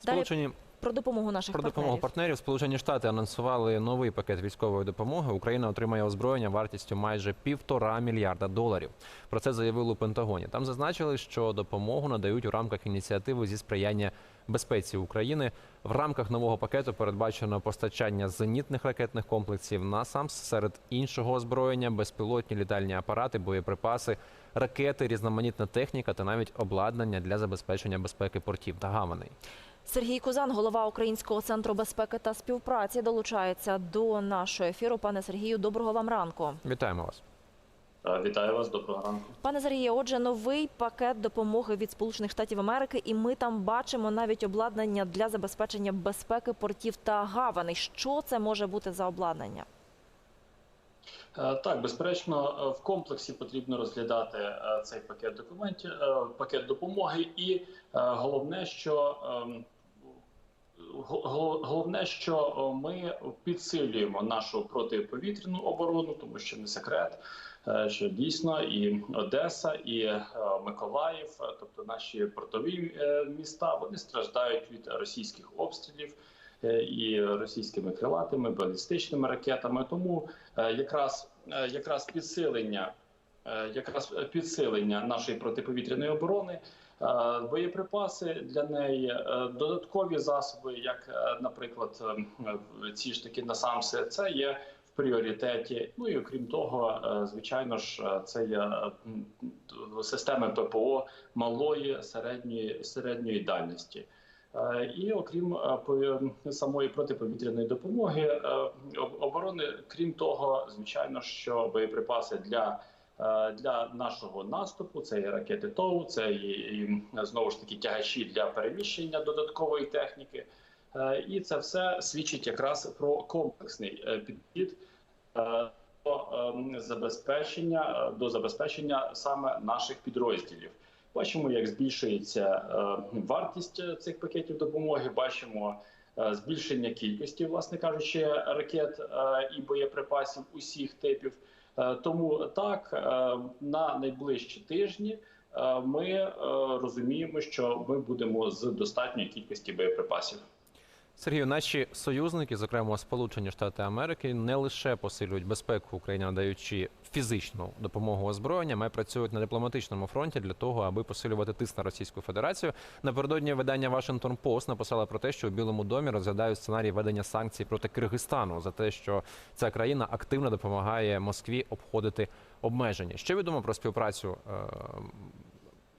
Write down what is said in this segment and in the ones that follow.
Сполучені про допомогу наших про допомогу партнерів. партнерів Сполучені Штати анонсували новий пакет військової допомоги. Україна отримає озброєння вартістю майже півтора мільярда доларів. Про це заявили у Пентагоні. Там зазначили, що допомогу надають у рамках ініціативи зі сприяння безпеці України. В рамках нового пакету передбачено постачання зенітних ракетних комплексів НАСАМС серед іншого озброєння, безпілотні літальні апарати, боєприпаси, ракети, різноманітна техніка та навіть обладнання для забезпечення безпеки портів та гаваней. Сергій Кузан, голова Українського центру безпеки та співпраці, долучається до нашого ефіру. Пане Сергію, доброго вам ранку. Вітаємо вас. Вітаю вас, доброго ранку. Пане Сергію, отже, новий пакет допомоги від Сполучених Штатів Америки, і ми там бачимо навіть обладнання для забезпечення безпеки портів та гаваней. Що це може бути за обладнання? Е, Так, безперечно, в комплексі потрібно розглядати е, цей пакет документів, е, пакет допомоги, і головне, що ем, головне, що ми підсилюємо нашу протиповітряну оборону, тому що не секрет, е, що дійсно і Одеса, і е, Миколаїв, е, тобто наші портові міста, вони страждають від російських обстрілів. І російськими крилатими балістичними ракетами, тому якраз якраз підсилення, якраз підсилення нашої протиповітряної оборони, боєприпаси для неї, е, додаткові засоби, як, е, наприклад, е, ці ж таки насамси, це є в пріоритеті. Ну і окрім того, е, звичайно ж, е, це є е, системи ППО малої середньої середньої дальності. Е, І окрім е, самої протиповітряної допомоги е, оборони, крім того, звичайно, що боєприпаси для, е, для нашого наступу це і ракети ТОУ, це і, і знову ж таки тягачі для переміщення додаткової техніки. Е, І це все свідчить якраз про комплексний е, підхід е, до е, забезпечення е, до забезпечення саме наших підрозділів. Бачимо, як збільшується е, вартість е, цих пакетів допомоги. Бачимо е, збільшення кількості, власне кажучи, ракет е, і боєприпасів усіх типів. Е, Тому так е, на найближчі тижні е, ми е, розуміємо, що ми будемо з достатньої кількості боєприпасів. Сергію, наші союзники, зокрема Сполучені Штати Америки, не лише посилюють безпеку Україні, надаючи фізичну допомогу озброєнням, а працюють на дипломатичному фронті для того, аби посилювати тиск на Російську Федерацію. Напередодні видання Washington Post написало про те, що у Білому домі розглядають сценарій введення санкцій проти Киргизстану за те, що ця країна активно допомагає Москві обходити обмеження. Що відомо про співпрацю е,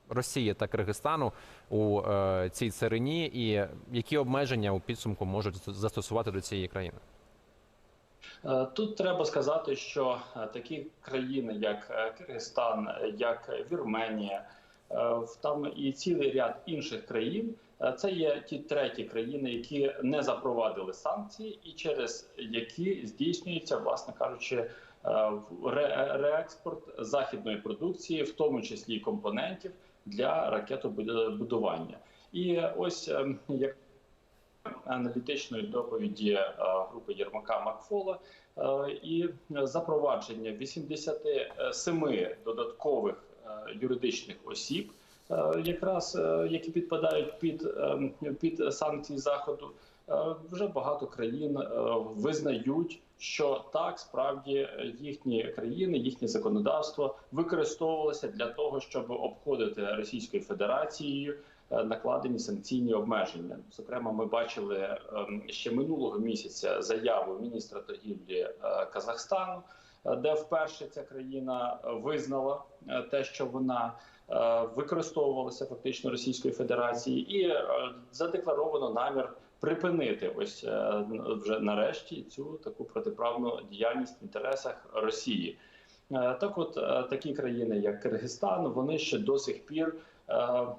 Росії та Киргизстану у е, цій царині, і які обмеження у підсумку можуть застосувати до цієї країни? Е, Тут треба сказати, що е, такі країни, як Киргизстан, як Вірменія, там і цілий ряд інших країн. Це є ті треті країни, які не запровадили санкції, і через які здійснюється, власне кажучи, реекспорт західної продукції, в тому числі компонентів для ракетобудування. І ось е, як аналітичної доповіді е, групи Єрмака Макфола е, і запровадження 87 додаткових е, юридичних осіб, якраз е, які підпадають під, е, під санкції заходу. е, Вже багато країн е, визнають, що так справді їхні країни, їхнє законодавство використовувалося для того, щоб обходити Російською Федерацією е, накладені санкційні обмеження. Зокрема, ми бачили ем, ще минулого місяця заяву міністра торгівлі е, Казахстану, е, де вперше ця країна е, визнала е, те, що вона е, використовувалася фактично Російською Федерацією, і задекларовано намір припинити ось вже нарешті цю таку протиправну діяльність в інтересах Росії. Так, от такі країни, як Киргизстан, вони ще до сих пір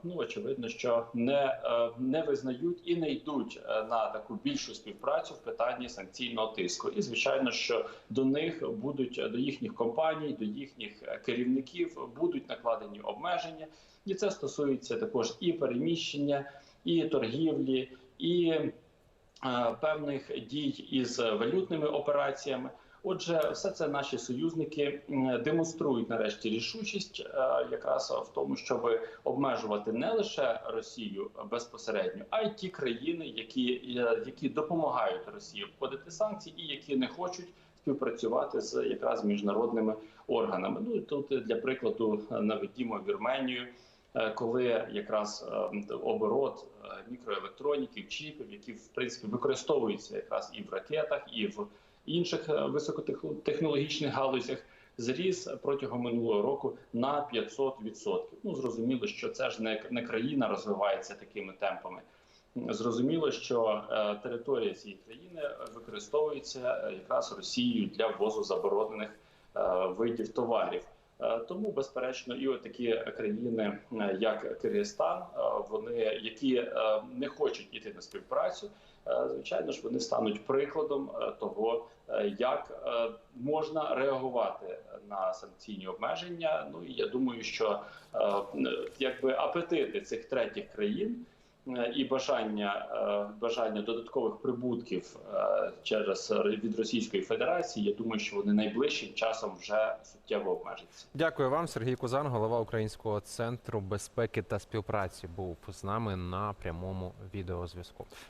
ну очевидно, що не, е, не визнають і не йдуть е, на таку більшу співпрацю в питанні санкційного тиску. І звичайно, що до них будуть до їхніх компаній, до їхніх е, керівників будуть накладені обмеження, і це стосується також і переміщення, і торгівлі, і е, певних дій із валютними операціями. Отже, все це наші союзники демонструють нарешті рішучість, е, якраз в тому, щоб обмежувати не лише Росію безпосередньо, а й ті країни, які, е, які допомагають Росії вводити санкції і які не хочуть співпрацювати з якраз міжнародними органами. Ну тут для прикладу наведімо Вірменію. е, Коли якраз оборот мікроелектроніків, чіпів, які в принципі використовуються якраз і в ракетах, і в інших е, високотехнологічних галузях, зріс протягом минулого року на 500%. Ну зрозуміло, що це ж не, не країна розвивається такими темпами. Зрозуміло, що е, територія цієї країни використовується якраз Росією для ввозу заборонених е, видів товарів. Е, Тому, безперечно, і такі країни, е, як Киргизстан, е, вони які не хочуть іти на співпрацю, звичайно ж, вони стануть прикладом того, як можна реагувати на санкційні обмеження. Ну і я думаю, що якби апетити цих третіх країн. Е, І бажання е, бажання додаткових прибутків е, через від Російської Федерації, я думаю, що вони найближчим часом вже суттєво обмежаться. Дякую вам, Сергій Кузан, голова Українського центру безпеки та співпраці, був з нами на прямому відеозв'язку.